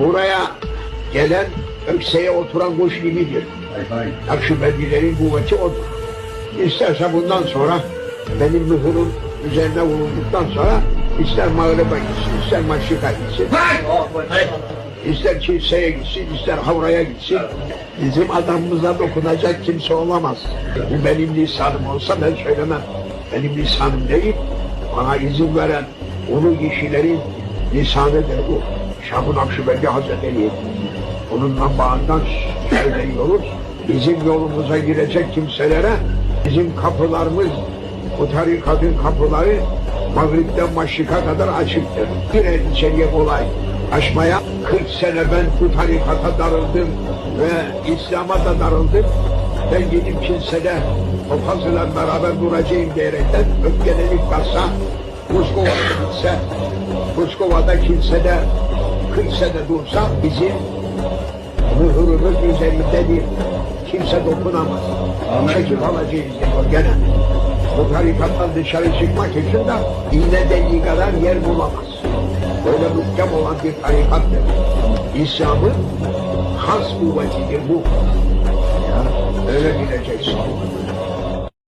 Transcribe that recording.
Buraya gelen ökseye oturan kuş gibidir. Nakşibendilerin kuvveti odur. İsterse bundan sonra benim mühürüm üzerine vurulduktan sonra ister mağribe gitsin, ister maşrika gitsin, ister kiliseye gitsin, ister havraya gitsin. Bizim adamımıza dokunacak kimse olamaz. Bu benim lisanım olsa ben söylemem. Benim lisanım değil, bana izin veren ulu kişilerin lisanıdır bu. Şah-ı Nakşibendi Hazretleri. Onunla bağından söyleyin olur. Bizim yolumuza girecek kimselere bizim kapılarımız, bu tarikatın kapıları Mağrib'den Maşrik'a kadar açıktır. Girer içeriye kolay açmaya. 40 sene ben bu tarikata darıldım ve İslam'a da darıldım. Ben gidip kilisede papazla beraber duracağım diyerekten öfkelenip kalsa Moskova'da gitse, Kilisede 40 sene dursa bizim mühürümüz üzerindedir. Kimse dokunamaz. Çekip alacağız diyor gene. Bu tarikattan dışarı çıkmak için de iğne deliği kadar yer bulamaz. Böyle muhkem olan bir tarikattır. İslam'ın has kuvvetidir bu. Ya, öyle bileceksin.